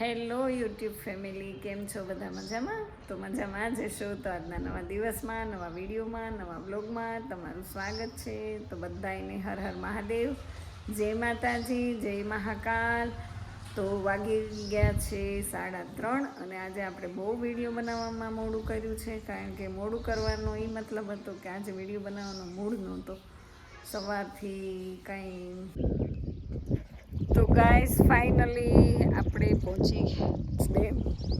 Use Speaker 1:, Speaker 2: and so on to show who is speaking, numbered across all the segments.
Speaker 1: Hello YouTube family, કેમ છો બધા મજામાં? તો મજામાં જ હશો. તો આજના નવા દિવસમાં, નવા વિડીયોમાં, નવા બ્લોગમાં તમારું સ્વાગત છે. તો બધાને હર હર મહાદેવ. જય માતાજી, જય મહાકાલ. તો વાગી ગયા છે સાડા ત્રણ અને આજે આપણે બહુ વીડિયો બનાવવામાં મોડું કર્યું છે, કારણ કે મોડું કરવાનો એ મતલબ હતો કે આજે વીડિયો બનાવવાનો મૂડ નહોતો. સવારથી કાંઈ તો ગાઈસ ફાઇનલી આપણે પહોંચી ડેમ,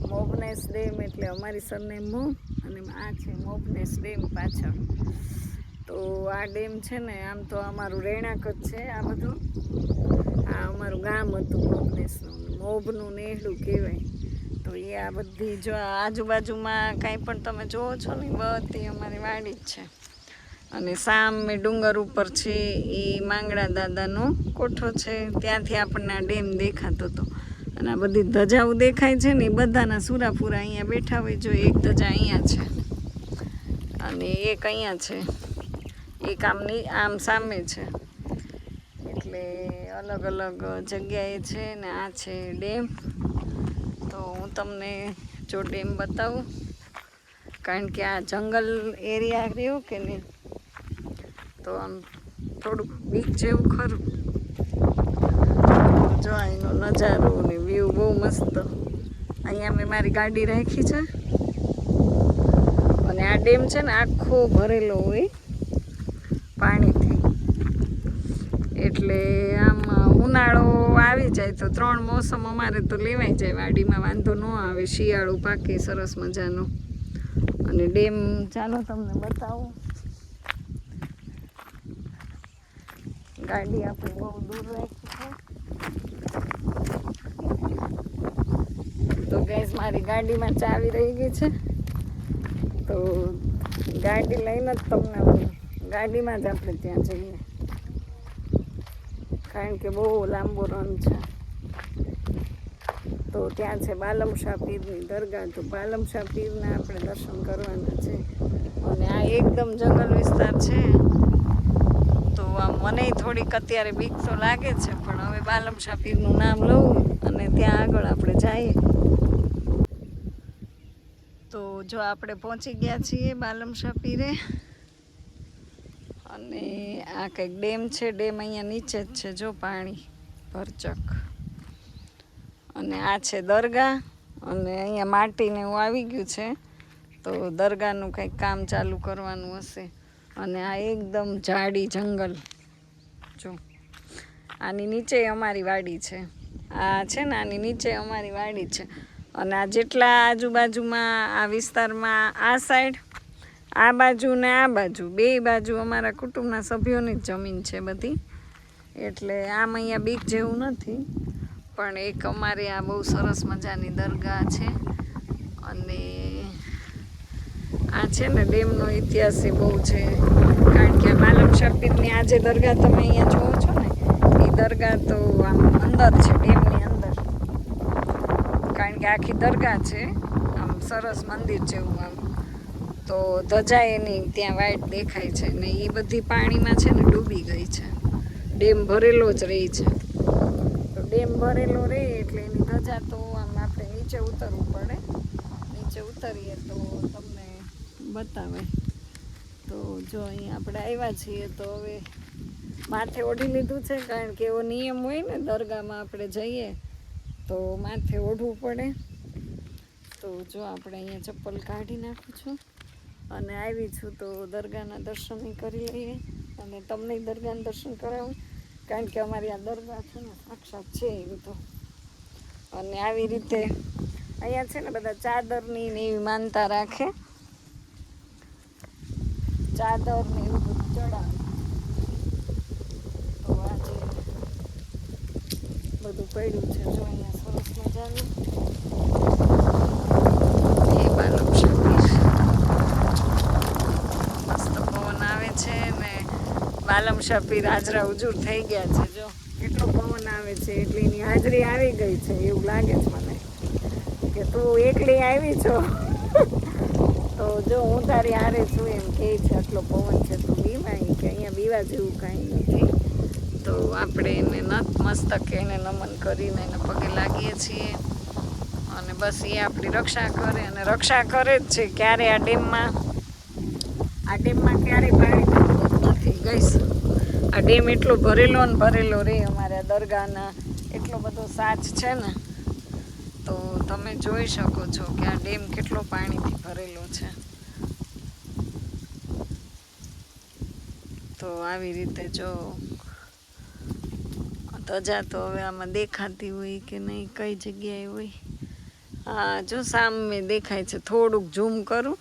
Speaker 1: મોબનેસ ડેમ એટલે અમારી સરનેમ મો અને આ છે મોબનેસ ડેમ પાછળ. તો આ ડેમ છે ને, આમ તો અમારું રહેણાંક જ છે આ બધું. આ અમારું ગામ હતું મોબનેસનું મોબનું નેહડું કહેવાય. તો એ આ બધી જો આજુબાજુમાં કાંઈ પણ તમે જોવો છો ને બધી અમારી વાડી જ છે. અને સામે ડુંગર ઉપર છે, એ માંગડા દાદાનો કોઠો છે. ત્યાંથી આપણને આ ડેમ દેખાતો હતો અને આ બધી ધજાઓ દેખાય છે ને, એ બધાના સુરાપુરા અહીંયા બેઠા હોય જો, એક ધજા અહીંયા છે. અને એક અહીંયા છે. એક આમની, આમ સામે છે. એટલે અલગ અલગ જગ્યાએ છે ને આ છે ડેમ. તો હું તમને જો ડેમ બતાવું. કારણ કે આ જંગલ એરિયા રહ્યો કે નહીં? તો આમ થોડુંક બીક જેવું ખરું. જો અહીંનો નજારો ને વ્યૂ બહુ મસ્ત. અહીંયા મેં મારી ગાડી રાખી છે. અને આ ડેમ છે ને આખો ભરેલો હોય પાણીથી. એટલે આમ ઉનાળો આવી જાય તો ત્રણ મોસમ અમારે તો લેવાઈ જાય, વાડીમાં વાંધો ન આવે, શિયાળો, પાકે, સરસ મજાનો. અને ડેમ ચાલો તમને બતાવું. ગાડી આપણે બહુ દૂર રાખી છે તો ગેસ મારી ગાડીમાં ચાવી રહી ગઈ છે. તો ગાડી લઈને જ તમને ગાડીમાં જ આપણે ત્યાં જઈએ. કારણ કે બહુ લાંબો રન છે. તો ત્યાં છે બાલમશાહ પીરની દરગાહ. તો બાલમશાહ પીરના આપણે દર્શન કરવાના છે. અને આ એકદમ જંગલ વિસ્તાર છે. મને થોડીક અત્યારે બીક તો લાગે છે, પણ હવે બાલમ શાપીરનું નામ લઉં અને ત્યાં આગળ આપણે જઈએ. તો જો આપણે પહોંચી ગયા છીએ બાલમ શાહ પીરે અને આ કંઈક ડેમ છે, ડેમ અહીંયા નીચે જ છે, જો પાણી ભરચક. અને આ છે દરગાહ, અને અહીંયા માટીને એવું આવી ગયું છે, તો દરગાહનું કંઈક કામ ચાલુ કરવાનું હશે. અને આ એકદમ જાડી જંગલ. જો આની નીચે અમારી વાડી છે. આ છે ને આની નીચે અમારી વાડી છે. અને આ જેટલા આજુબાજુમાં, આ વિસ્તારમાં, આ સાઈડ આ બાજુ ને આ બાજુ, બે બાજુ અમારા કુટુંબના સભ્યોની જ જમીન છે બધી. એટલે આમ અહીંયા બીક જેવું નથી, પણ એક અમારી આ બહુ સરસ મજાની દરગાહ છે. અને આ છે ને ડેમનો ઇતિહાસ એ બહુ છે. કારણ કે માલમ શપીરની આ જે દરગાહ તમે અહીંયા જોવો છો ને, એ દરગાહ તો આમ અંદર છે, ડેમની અંદર. કારણ કે આખી દરગાહ છે, આમ સરસ મંદિર જેવું આમ. તો ધજા એની ત્યાં વાઈટ દેખાય છે ને એ બધી પાણીમાં છે ને ડૂબી ગઈ છે. ડેમ ભરેલો જ રહી છે. તો ડેમ ભરેલો રહે એટલે એની ધજા તો આમ આપણે નીચે ઉતરવું પડે. નીચે ઉતરીએ તો તમને બતાવે. તો જો અહીં આપણે આવ્યા છીએ તો હવે માથે ઓઢી લીધું છે, કારણ કે એવો નિયમ હોય ને, દરગાહમાં આપણે જઈએ તો માથે ઓઢવું પડે. તો જો આપણે અહીંયા ચપ્પલ કાઢી નાખું છું અને આવી છું તો દરગાહના દર્શન કરી લઈએ અને તમને દરગાહના દર્શન કરાવું, કારણ કે અમારી આ દરગાહ છે ને, સાક્ષાત છે એવી તો. અને આવી રીતે અહીંયા છે ને, બધા ચાદરની ને એવી માનતા રાખે. ચાદર ને એવું બધું ચડાવે. તો આજે બધું પડ્યું છે, જો અહીંયા સરસ મજાનું. બાલમ શબીર હાજરા ઉજુર થઈ ગયા છે, જો. એટલો પવન આવે છે, એટલે એની હાજરી આવી ગઈ છે, એવું લાગે છે મને. કે તું એકલી આવી છો? જો હું તારી હારે છું એમ કહે છે, આટલો પવન છે તું બીવાય કે અહીંયા બીવા જેવું કાંઈ નથી. તો આપણે એને નત મસ્તકે એને નમન કરીને એને પગે લાગીએ છીએ. અને બસ એ આપણી રક્ષા કરે અને રક્ષા કરે જ છે ક્યારે આ ડેમમાં. આ ડેમમાં ક્યારે પાણી નથી ગઈશ. આ ડેમ એટલો ભરેલો ને ભરેલો રે અમારા દરગાહના. એટલો બધો સાચ છે ને. તો તમે જોઈ શકો છો કે આ ડેમ કેટલો પાણીથી ભરેલો છે. તો આવી રીતે જો ધજા તો હવે આમાં દેખાતી હોય કે નહીં, કઈ જગ્યાએ હોય. હા, જો સામે દેખાય છે, થોડુંક ઝૂમ કરું.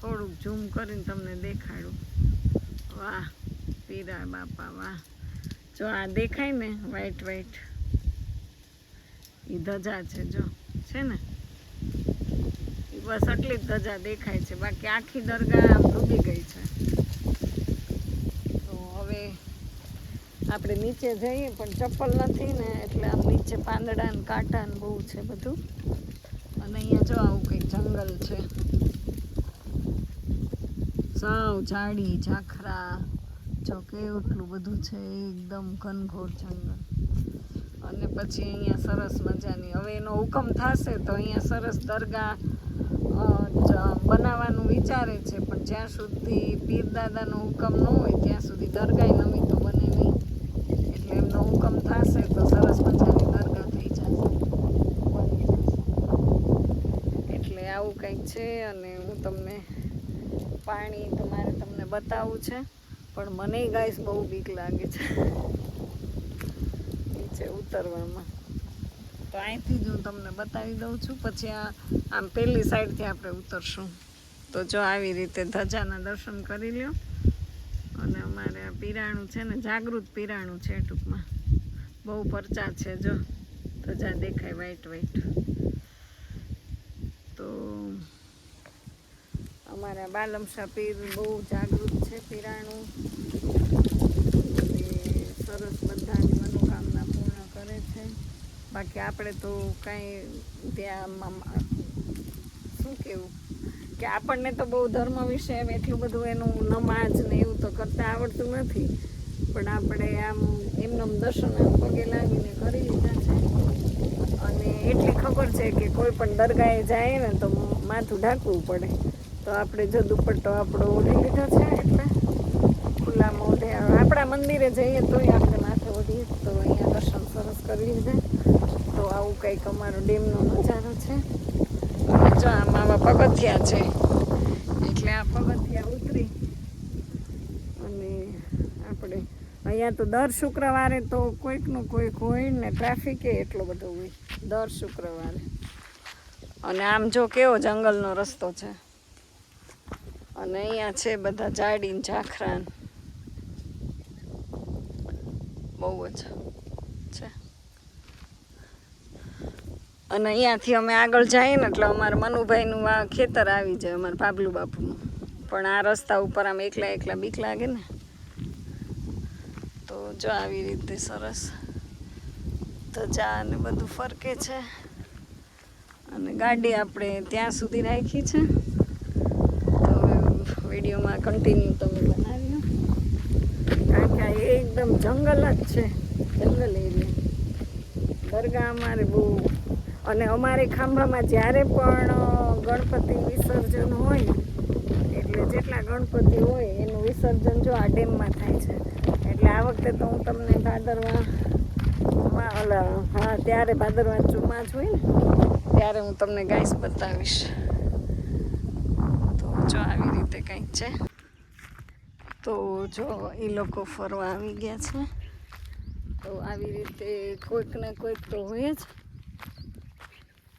Speaker 1: થોડુંક ઝૂમ કરીને તમને દેખાડું. વાહ, પીરા બાપા, વાહ. જો આ દેખાય ને વ્હાઈટ વ્હાઈટ એ ધજા છે, જો, છે ને? એ બસ આટલી જ ધજા દેખાય છે. બાકી આખી દરગાહ ડૂબી ગઈ છે તો હવે આપણે નીચે જઈએ, પણ ચપ્પલ નથી ને, એટલે આમ નીચે પાંદડા ને કાંટા ને બહુ છે બધું. અને અહીંયા જો આવું કંઈક જંગલ છે. સાવ ઝાડી ઝાખરા, જો કેટલું બધું છે, એકદમ ઘનઘોર જંગલ. અને પછી અહીંયા સરસ મજાની, હવે એનો હુકમ થશે તો અહીંયા સરસ દરગાહ બનાવવાનું વિચારે છે, પણ જ્યાં સુધી પીર દાદાનો હુકમ ન હોય, ત્યાં સુધી દરગાહ નવી તો બને નહીં એટલે એમનો હુકમ થશે તો સરસ મજાની દરગાહ થઈ જશે બની જશે એટલે આવું કંઈક છે અને હું તમને પાણી તમારે તમને બતાવવું છે. પણ મને ગાઈસ બહુ બીક લાગે છે. નીચે ઉતરવામાં. તો અહીંથી જ હું તમને બતાવી દઉં છું. પછી આ, આમ પેલી સાઈડથી આપણે ઉતરશું. તો જો આવી રીતે ધજાના દર્શન કરી લ્યો. અને અમારે આ પીરાણું છે ને, જાગૃત પીરાણું છે ટૂંકમાં. બહુ પરચા છે જો. ધજા દેખાય વાઈટ વ્હાઈટ તો અમારા બાલમ શાહ પીર બહુ જાગૃત છે, પીરાણું. સરસ બધાની મનોકામના પૂર્ણ કરે છે. બાકી આપણે તો કાંઈ ત્યાં શું કેવું? કે આપણને તો બહુ ધર્મ વિશે એમ એટલું બધું એનું નમાજ ને એવું તો કરતા આવડતું નથી. પણ આપણે આમ એમનું દર્શન પગે લાગીને કરી લીધા છે. અને એટલી ખબર છે કે કોઈ પણ દરગાહે જાય ને તો માથું ઢાંકવું પડે. તો આપણે જો દુપટ્ટો આપણો ઓઢી લીધો છે એટલે ખુલ્લામાં ઓઢે. આપણા મંદિરે જઈએ તોય આપણે માથે ઓઢીએ. તો અહીંયા દર્શન સરસ કરી લીધા. તો આવું કંઈક અમારો ડેમનો નજારો છે. જો આમ આવા પગથિયા છે. એટલે આ પગથિયા ઉતરી. અને આપણે અહીંયા તો દર શુક્રવારે તો કોઈકનું કોઈક હોય ને ટ્રાફિકે એટલો બધો હોય. દર શુક્રવારે. અને આમ જો કેવો જંગલનો રસ્તો છે. અને અહીંયા છે બધા જાડીને ઝાખરા બહુ જ છે. અને અહીંયાથી અમે આગળ જઈએ ને એટલે અમારા મનુભાઈનું આ ખેતર આવી જાય, અમારા પાબલુ બાપુનું. પણ આ રસ્તા ઉપર આમ એકલા એકલા બીક લાગે ને. તો જો આવી રીતે સરસ ધજા ને બધું ફરકે છે. અને ગાડી આપણે ત્યાં સુધી રાખી છે. વિડીયોમાં કન્ટિન્યુ તમે બનાવ્યો. કારણ કે આ એકદમ જંગલ જ છે, જંગલ એરિયા દરગાહ અમારે બહુ અને અમારે ખાંભામાં જ્યારે પણ ગણપતિ વિસર્જન હોય, એટલે જેટલા ગણપતિ હોય, એનું વિસર્જન જો આ ડેમમાં થાય છે. એટલે આ વખતે તો હું તમને ભાદરવા ઓલા હા, ત્યારે ભાદરવા ચુમાજ હોય ને, ત્યારે હું તમને ગાઈસ બતાવીશ. જો આવી રીતે કંઈક છે. તો જો એ લોકો ફરવા આવી ગયા છે. તો આવી રીતે કોઈક ને કોઈક તો હોય જ.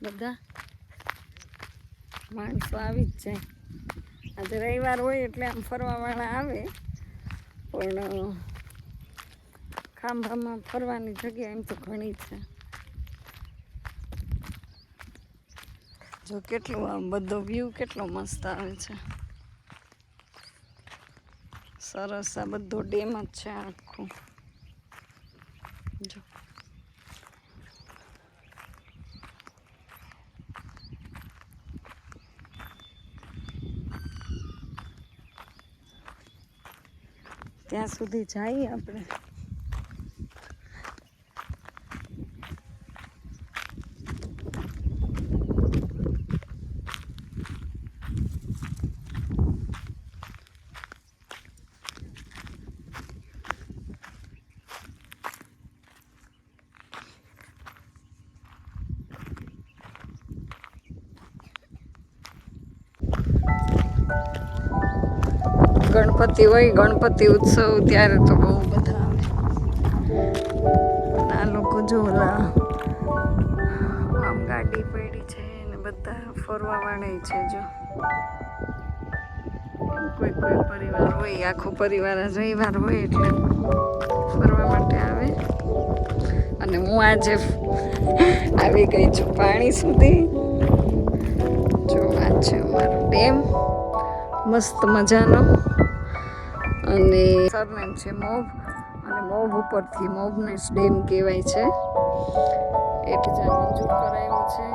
Speaker 1: બધા માણસો આવી જ જાય. આજે રવિવાર હોય એટલે આમ ફરવાવાળા આવે. પણ ખાંભામાં ફરવાની જગ્યા એમ તો ઘણી છે. જો કેટલું આમ બધો વ્યૂ કેટલો મસ્ત આવે છે. સરસ આ બધો ડેમ જ છે આખું. જો. ત્યાં સુધી જઈએ આપણે. ગણપતિ હોય, ગણપતિ ઉત્સવ ત્યારે તો બહુ બધા આવે. આ લોકો જો આમ ગાડી પડી છે ને બધા ફરવા વાળે છે જો. કોઈ કોઈ પરિવાર હોય આખો પરિવાર જ રવિવાર હોય એટલે ફરવા માટે આવે. અને હું આજે આવી ગઈ છું પાણી સુધી. જો, આ છે અમારો ડેમ. મસ્ત મજાનો. અને સરનેમ છે મોભ, અને મોભ ઉપરથી મોભને ડેમ કહેવાય છે. એટલે જ્યાં મંજૂર કરાયું છે.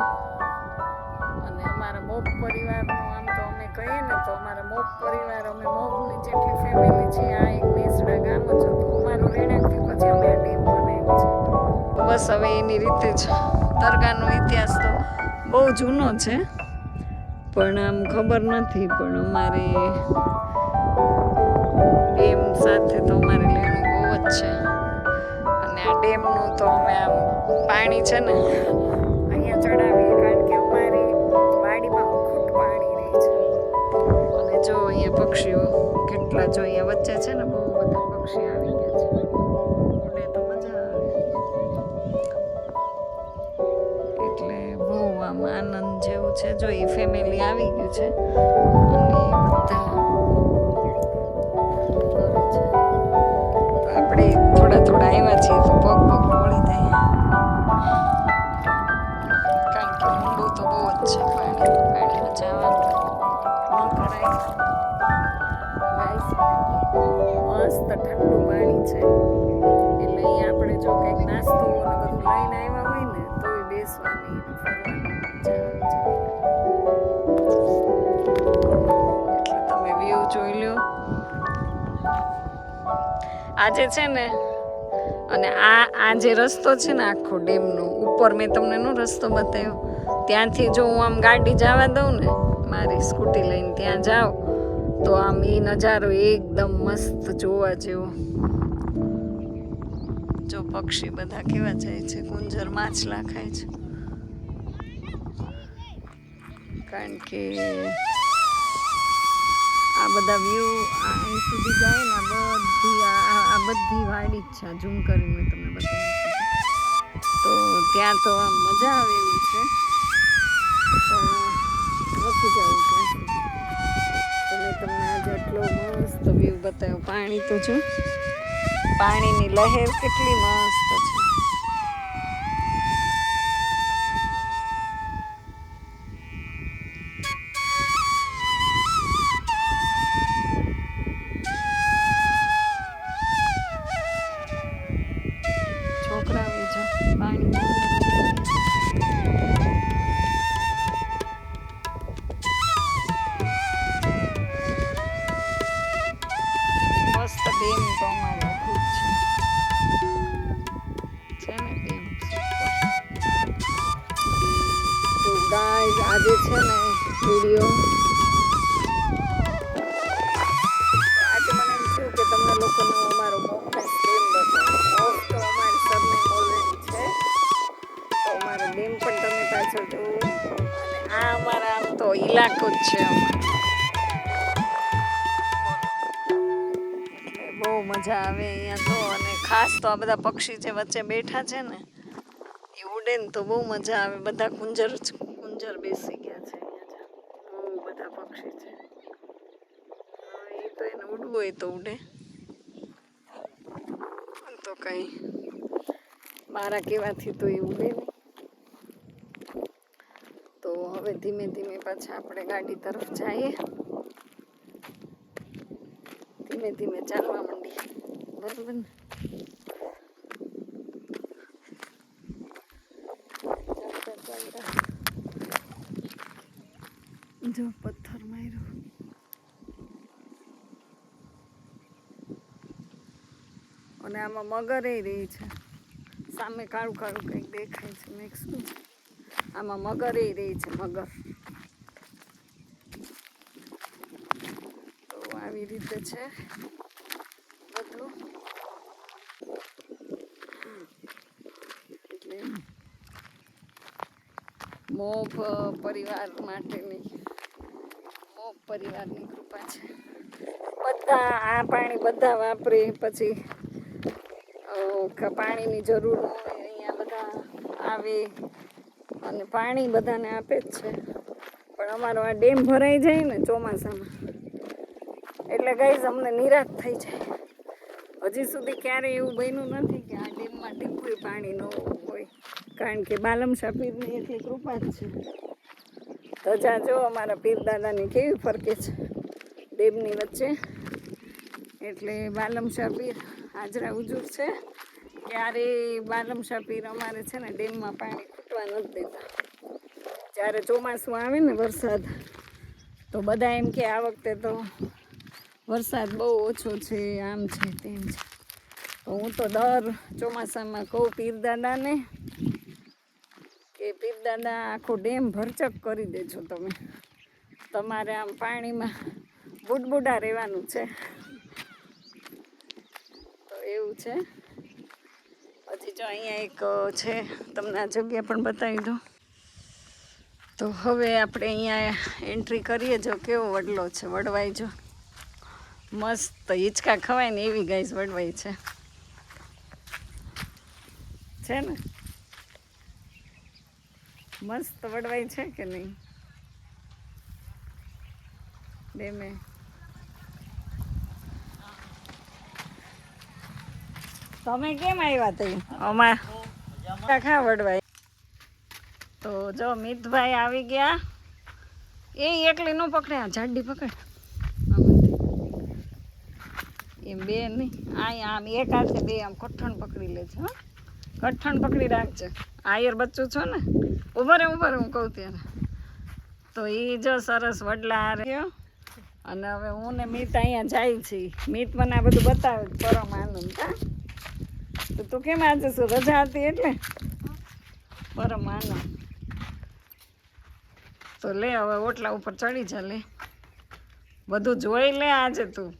Speaker 1: અને અમારા મોભ પરિવારનું આમ તો અમે કહીએ ને તો અમારા મોભ પરિવાર, અમે મોભની જેટલી ફેમિલી છે આ એક નેસડા ગામ જ હતું. અમારું રહેણાંકથી પછી અમે આ ડેમ બનાવ્યું છે. બસ હવે એની રીતે જ દરગાહનો ઇતિહાસ તો બહુ જૂનો છે. પણ આમ ખબર નથી, પણ અમારે સાથે તો અમારે લેણું બહુ જ છે. અને આ ડેમનું તો અમે આમ પાણી છે ને, અહીંયા ચડાવીએ કારણ કે અમારી વાડીમાં અખૂટ પાણી રહે છે. અને જો અહીંયા પક્ષીઓ કેટલા જો અહીંયા વચ્ચે છે ને, બહુ બધા પક્ષી આવી ગયા છે. એટલે તો મજા આવે. એટલે બહુ આનંદ જેવું છે. જો એ ફેમિલી આવી ગયું છે, અને બધા છે. એટલે અહીંયા આપણે જો કંઈક નાસ્તો અને બધું લઈને આવ્યા હોય ને તોય બેસવાની ને ફરવાની તમે વ્યૂ જોઈ લ્યો. આજે છે ને અને આ આ જે રસ્તો છે ને આખો ડેમનો ઉપર મેં તમને નો રસ્તો બતાવ્યો. ત્યાંથી જો હું આમ ગાડી જવા દઉં ને મારી સ્કૂટી લઈને ત્યાં જાઉં તો આમ એ નજારો એકદમ મસ્ત જોવા જેવો. જો પક્ષી બધા કેવા જાય છે, ગુંજર, માછલા ખાય છે. કારણ કે આ બધા વ્યૂ અહીં સુધી જાય ને બધી, આ બધી વાડી જ છે ઝૂમ કરીને તમે બતાવ્યું તો ત્યાં તો મજા આવે એવું છે, પણ નથી જવું ત્યાં તો મેં તમને આજે આટલો મસ્ત વ્યૂ બતાવ્યો, પાણી તો જો. પાણીની લહેર કેટલી મસ્ત છે. છે બહુ મજા આવે અહીંયા તો. અને ખાસ તો આ બધા પક્ષી જે વચ્ચે બેઠા છે ને, એ ઉડે ને તો બહુ મજા આવે. બધા કુંજર કુંજર બેસી ગયા છે બહુ બધા પક્ષી છે. એ તો એને ઉડવું હોય તો ઉડે. તો કઈ, મારા કહેવાથી તો એ ઉડે નહીં તો ધીમે ધીમે પાછા આપણે ગાડી તરફ જઈએ. ધીમે ધીમે ચાલવા માંડીએ. બરાબર ને? જો પથ્થર માર્યો. અને આમાં મગર એ રહી છે. સામે કાળું કાળું કંઈક દેખાય છે. મેં શું આમાં મગર એ રહી છે, મગર. તો આવી રીતે છે બધું. એટલે મોભ પરિવાર માટેની, મોભ પરિવારની કૃપા છે. બધા આ પાણી બધા વાપરે, પછી પાણીની જરૂર હોય, અહીંયા બધા આવે. અને પાણી બધાને આપે જ છે. પણ અમારો આ ડેમ ભરાઈ જાય ને ચોમાસામાં, એટલે ગાઈઝ અમને નિરાશ થઈ જાય. હજી સુધી ક્યારેય એવું બન્યું નથી કે આ ડેમમાં ટીપુય પાણી ન હોય. કારણ કે બાલમ શાપીરની એટલી કૃપા જ છે. ધજા જો અમારા પીર દાદાની કેવી ફરકે છે ડેમની વચ્ચે. એટલે બાલમ શાપીર હાજરા ઉજુર છે. ત્યારે બાલમ શાપીર અમારે છે ને ડેમમાં પાણી ખૂટવા નથી દેતા. જ્યારે ચોમાસું આવે ને વરસાદ, તો બધા એમ કે આ વખતે તો વરસાદ બહુ ઓછો છે, આમ છે, તેમ છે. તો હું તો દર ચોમાસામાં કહું પીરદાદાને કે પીરદાદા આખો ડેમ ભરચક કરી દેજો તમે. તમારે આમ પાણીમાં બુડબુડા રહેવાનું છે. તો એવું છે. જો અહીંયા એક છે. તમને આ જગ્યા પણ બતાવી દઉં. તો હવે આપણે અહીંયા એન્ટ્રી કરીએ. જો કેવો વડલો છે, વડવાઈ જો. મસ્ત હિંચકા ખવાય ને એવી ગાઈસ વડવાઈ છે. છે ને? મસ્ત વડવાઈ છે કે નહીં? ડેમે તમે કેમ આવ્યા તે? અમાર ખા વડવાઈ. તો જો મિતભાઈ આવી ગયા. એ એકલી ન પકડે, આ જાડી પકડ. એમ બે નહીં. અહીંયા આમ એક હાથે બે આમ કઠણ પકડી લે છે કઠણ પકડી રાખજે. આયર બચ્ચું છો ને? ઊભા રે ઊભા રે હું કહું ત્યારે. તો એ જો સરસ વડલા હાર્યો અને હવે હું ને મીત અહીંયા જાય છે મીત મને આ બધું બતાવે, પરમ આનંદ, હા. તો તું કેમ આજે શું રજા હતી એટલે? પરમ આનંદ તો લે હવે ઓટલા ઉપર ચડી જા, લે. બધું જોઈ લે આજે તું.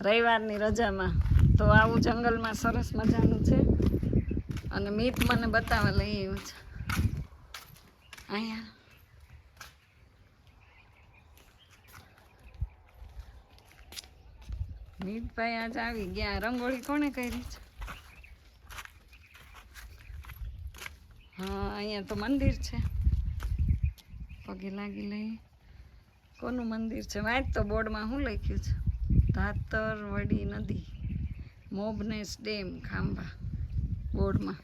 Speaker 1: રવિવારની રજામાં. તો આવું જંગલમાં સરસ મજાનું છે. અને મીત મને બતાવવા લઈ આવ્યું છે. અહીંયા. મીતભાઈ આજે આવી ગયા. રંગોળી કોણે કરી છે? હા અહીંયા તો મંદિર છે. પગે લાગી લઈ. કોનું મંદિર છે? વાંચ તો બોર્ડમાં શું લખ્યું છે? ધાતર વડી નદી મોબનેસ ડેમ ખાંભા. બોર્ડમાં.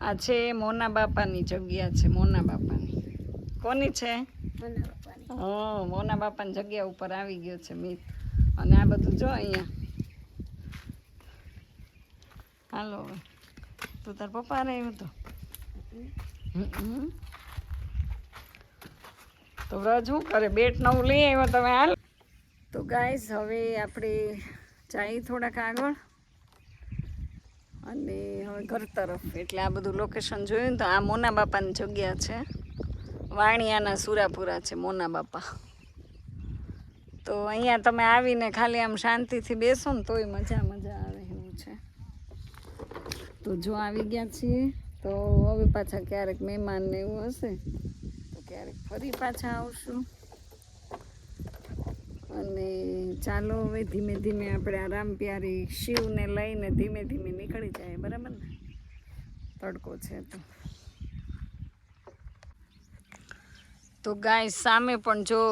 Speaker 1: આ છે મોના બાપાની જગ્યા છે મોના બાપાની. કોની છે? હા મોના બાપાની જગ્યા ઉપર આવી ગયો છે મિત. અને આ બધું જો અહીંયા. હાલો તું તાર પપ્પા રહ્યું તો. હમ. તો વ્રજ શું કરે? બેટ નવું લઈ આવ્યો તમે હાલ. તો ગાઈસ, હવે આપણે જઈએ થોડાક આગળ. અને હવે ઘર તરફ. એટલે આ બધું લોકેશન જોયું તો આ મોના બાપાની જગ્યા છે. વાણિયાના સુરાપુરા છે મોના બાપા. તો અહીંયા તમે આવીને ખાલી આમ શાંતિથી બેસો ને તોય મજા મજા આવે એવું છે. તો જો આવી ગયા છીએ. તો હવે પાછા ક્યારેક મહેમાન ને એવું હશે, તો ક્યારેક ફરી પાછા આવશું. અને ચાલો હવે ધીમે ધીમે આપણે આરામ પ્યારી શિવને લઈને ધીમે ધીમે નીકળી જાય, બરાબર ને? તડકો છે તો. તો ગાય સામે પણ જો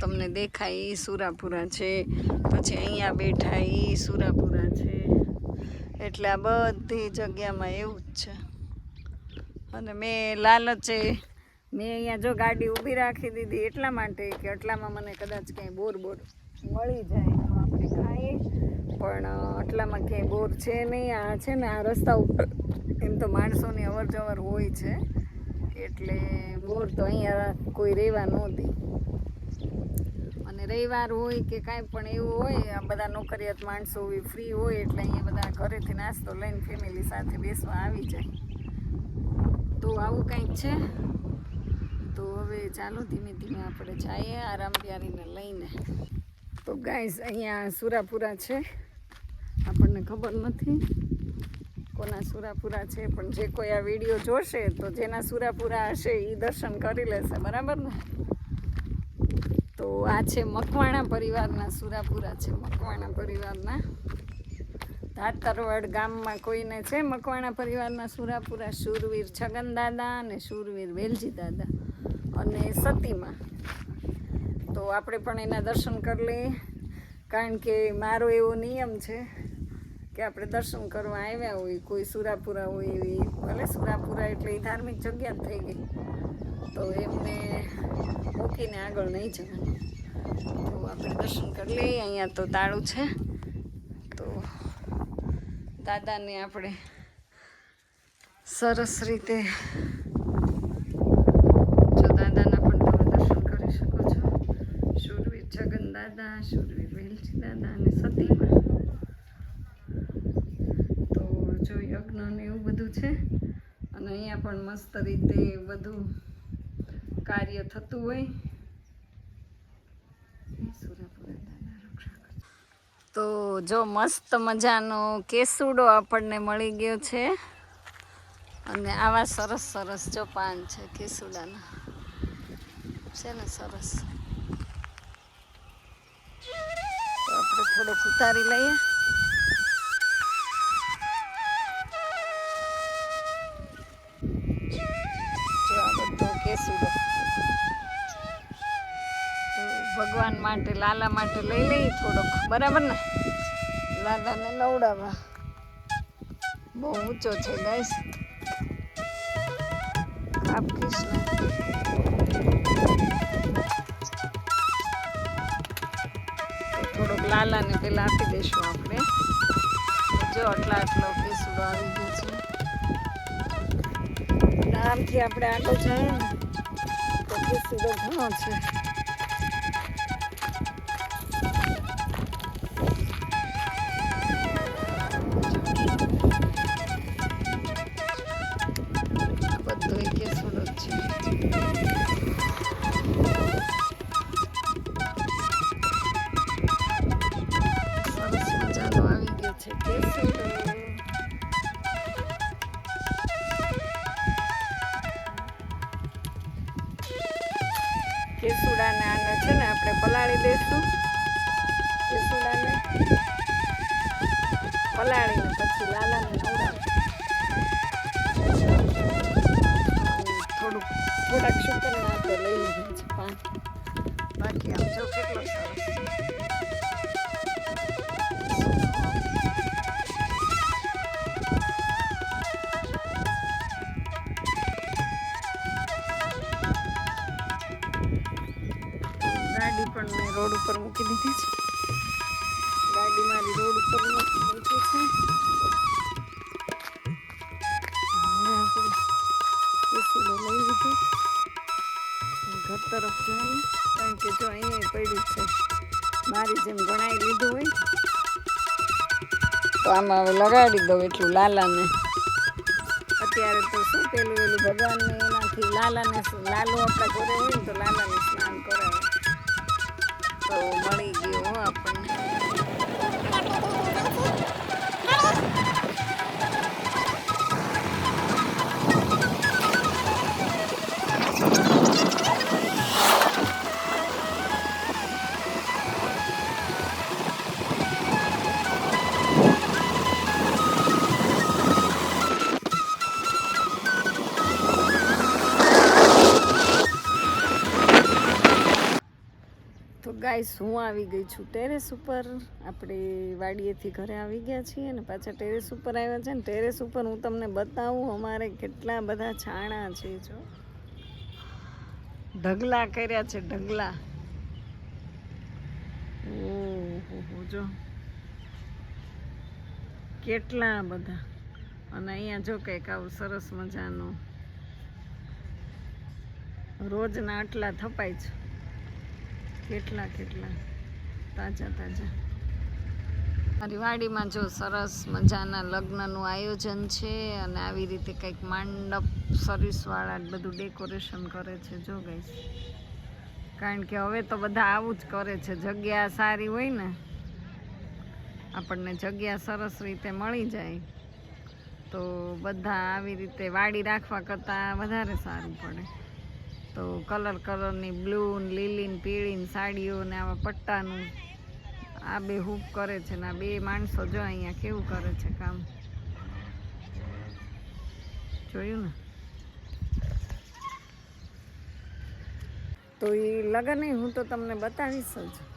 Speaker 1: તમને દેખાય એ સુરાપુરા છે. પછી અહીંયા બેઠા એ સુરાપુરા છે. એટલે આ બધી જગ્યામાં એવું જ છે. અને મેં લાલચે મેં અહીંયા જો ગાડી ઊભી રાખી દીધી એટલા માટે કે એટલામાં મને કદાચ ક્યાંય બોર બોર મળી જાય તો આપણે ખાઈએ. પણ આટલામાં ક્યાંય બોર છે નહીં. આ છે ને, આ રસ્તા ઉપર એમ તો માણસોની અવર જવર હોય છે. એટલે બોર તો અહીંયા કોઈ રહેવા નહોતી અને રવિવાર હોય કે કાંઈ પણ એવું હોય, આ બધા નોકરિયાત માણસો ફ્રી હોય એટલે અહીંયા બધા ઘરેથી નાસ્તો લઈને ફેમિલી સાથે બેસવા આવી જાય. તો આવું કંઈક છે. તો હવે ચાલો ધીમે ધીમે આપણે જઈએ આરામ પ્યારીને લઈને. તો ગાઈસ, અહીંયા સુરાપુરા છે. આપણને ખબર નથી કોના સુરાપુરા છે, પણ જે કોઈ આ વીડિયો જોશે તો જેના સુરાપુરા હશે એ દર્શન કરી લેશે, બરાબર ને? તો આ છે મકવાણા પરિવારના સુરાપુરા છે, મકવાણા પરિવારના. ધાતરવડ ગામમાં કોઈને છે, મકવાણા પરિવારના સુરાપુરા શૂરવીર છગન દાદા અને શૂરવીર વેલજી દાદા અને સતીમાં. તો આપણે પણ એના દર્શન કરી લઈએ, કારણ કે મારો એવો નિયમ છે કે આપણે દર્શન કરવા આવ્યા હોય, કોઈ સુરાપુરા હોય એવી, ભલે સુરાપુરા એટલે એ ધાર્મિક જગ્યા થઈ ગઈ, તો એમને મૂકીને આગળ નહીં જવાનું. તો આપણે દર્શન કરી લઈએ, અહીંયા તો તાળું છે. દાદાને આપણે સરસ રીતે જો દાદાના પણ તમે દર્શન કરી શકો છો શૂરવીર છગન દાદા શૂરવીર વેલજી દાદા અને સતીમાં તો જો યજ્ઞ ને એવું બધું છે અને અહીંયા પણ મસ્ત રીતે બધું કાર્ય થતું હોય સુરાપુરા. તો જો મસ્ત મજાનો કેસુડો આપણને મળી ગયો છે. અને આવા સરસ સરસ જો પાન છે કેસુડાના. છે ને સરસ. આપણે થોડોક ઉતારી લઈએ. માટે લાલા માટે લઈ લઈ થોડોક. બરાબર ને? લાલાને નવડાવવા. બહુ ઊંચો છે ગાઈસ. આપ કૃષ્ણ. થોડોક લાલાને પેલા આપી દઈશું આપણે. જો આટલા આટલો કેસુડો આવી ગયો છે. આરામથી આપણે આગળ જઈએ ને તો કેસુડો ઘણો છે. રોડ ઉપર મૂકી દીધી છે. ગાડી મારી રોડ ઉપર મૂકી દીધી છે. હવે આપણે કેસુડો લઈ લીધો. ઘર તરફ જાય કારણ કે જો અહીંયા પડ્યું છે મારી જેમ ગણાઈ લીધું હોય. તો આમાં હવે લગાડી દઉં એટલું લાલાને. અત્યારે તો શું પેલું એલું ભગવાનને એનાથી લાલાને લાલો આપણા ઘરે હોય ને તો લાલાને તો મળી ગયો ગાઈસ, હું આવી ગઈ છું ટેરેસ ઉપર. આપણે વાડીએથી ઘરે આવી ગયા છીએ અને પાછા ટેરેસ ઉપર આવ્યા છે ને ટેરેસ ઉપર હું તમને બતાવું અમારે કેટલા બધા છાણા છે જો. ઢગલા કર્યા છે, ઢગલા. ઓહો જો. કેટલા બધા. અને અહીંયા જો કંઈક આવું સરસ મજાનું. રોજના આટલા થપાય છે. કેટલા કેટલા? તાજા તાજા. મારી વાડીમાં જો સરસ મજાના લગ્નનું આયોજન છે અને આવી રીતે કંઈક માંડપ સર્વિસવાળા જ બધું ડેકોરેશન કરે છે. જો ગઈશ કારણ કે હવે તો બધા આવું જ કરે છે. જગ્યા સારી હોય ને, આપણને જગ્યા સરસ રીતે મળી જાય. તો બધા આવી રીતે વાડી રાખવા કરતાં વધારે સારું પડે. તો કલર કલરની બ્લુ ને લીલી ને પીળી સાડીઓ ને આવા પટ્ટાનું. આ બે હૂપ કરે છે ને આ બે માણસો જો અહીંયા કેવું કરે છે કામ. જોયું ને? તો એ લગન હું તો તમને બતાવીશ જ.